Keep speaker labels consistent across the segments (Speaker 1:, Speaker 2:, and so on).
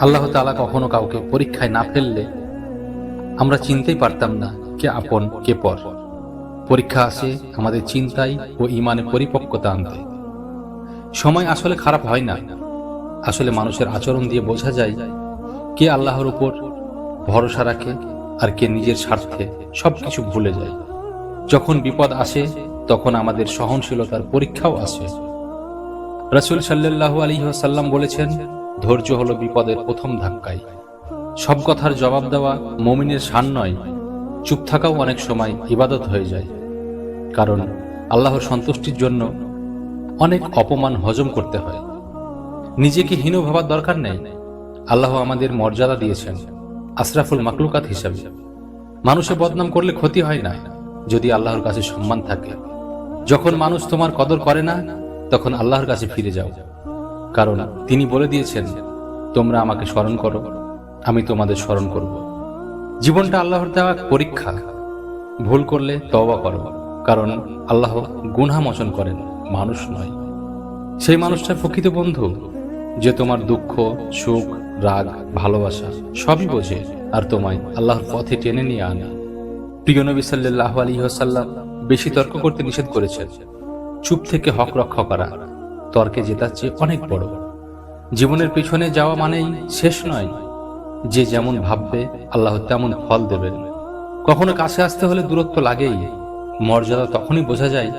Speaker 1: আল্লাহ তাআলা কখনো কাউকে পরীক্ষায় না ফেললে আমরা চিনতেই পারতাম না কে আপন, কে পর। পরীক্ষা আসে আমাদের চিন্তায় ও ইমানে পরিপক্কতা আনতে। সময় আসলে খারাপ হয় না। আসলে মানুষের আচরণ দিয়ে বোঝা যায় কে আল্লাহর উপর ভরসা রাখে আর কে নিজের স্বার্থে সবকিছু ভুলে যায়। যখন বিপদ আসে, তখন আমাদের সহনশীলতার পরীক্ষাও আসে। রসুল সাল্লাহ আলী সাল্লাম বলেছেন ধৈর্য হলো বিপদের প্রথম ধাক্কায় সব কথার জবাব দেওয়া মমিনের শান নয়, চুপ থাকাও অনেক সময় ইবাদত হয়ে যায়। কারণ আল্লাহর সন্তুষ্টির জন্য অনেক অপমান হজম করতে হয়। নিজেকে হীন ভাবার দরকার নেই? আল্লাহ আমাদের মর্যাদা দিয়েছেন, আশরাফুল মাকলুকাত হিসাবে। মানুষে বদনাম করলে ক্ষতি হয় না, যদি আল্লাহর কাছে সম্মান থাকে। যখন মানুষ তোমার কদর করে না, তখন আল্লাহর কাছে ফিরে যাও। কারণ তিনি বলে দিয়েছেন, তোমরা আমাকে স্মরণ করো, আমি তোমাদের স্মরণ করব। জীবনটা আল্লাহর দেওয়া পরীক্ষা। ভুল করলে তওবা করো, কারণ আল্লাহ গুনহা মোচন করেন, মানুষ নয়। সেই মানুষটার প্রকৃত বন্ধু, যে তোমার দুঃখ, সুখ, রাগ, ভালোবাসা সবই বোঝে আর তোমায় আল্লাহর পথে টেনে নিয়ে আনে। প্রিয় নবী সাল্লাহ আলী সাল্লাম বেশি তর্ক করতে নিষেধ করেছেন। চুপ থেকে হক রক্ষা করা। তর্কে জেতার চেয়ে অনেক বড়। জীবনের পিছনে যাওয়া মানেই শেষ নয়, যে যেমন ভাববে, আল্লাহ তেমন ফল দেবেন। কখনো কাছে আসতে হলে দূরত্ব লাগেই, মর্যাদা তখনই বোঝা যায়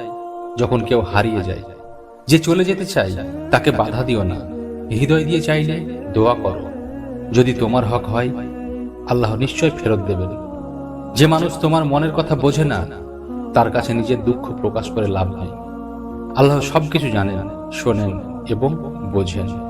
Speaker 1: যখন কেউ হারিয়ে যায়। যে চলে যেতে চায়, তাকে বাধা দিও না। হৃদয় দিয়ে চাইলে দোয়া করো। যদি তোমার হক হয়, আল্লাহ নিশ্চয় ফেরত দেবেন। যে মানুষ তোমার মনের কথা বোঝে না, তার কাছে নিজের দুঃখ প্রকাশ করে লাভ নেই। আল্লাহ সব কিছু জানেন শোনেন এবং বোঝেন।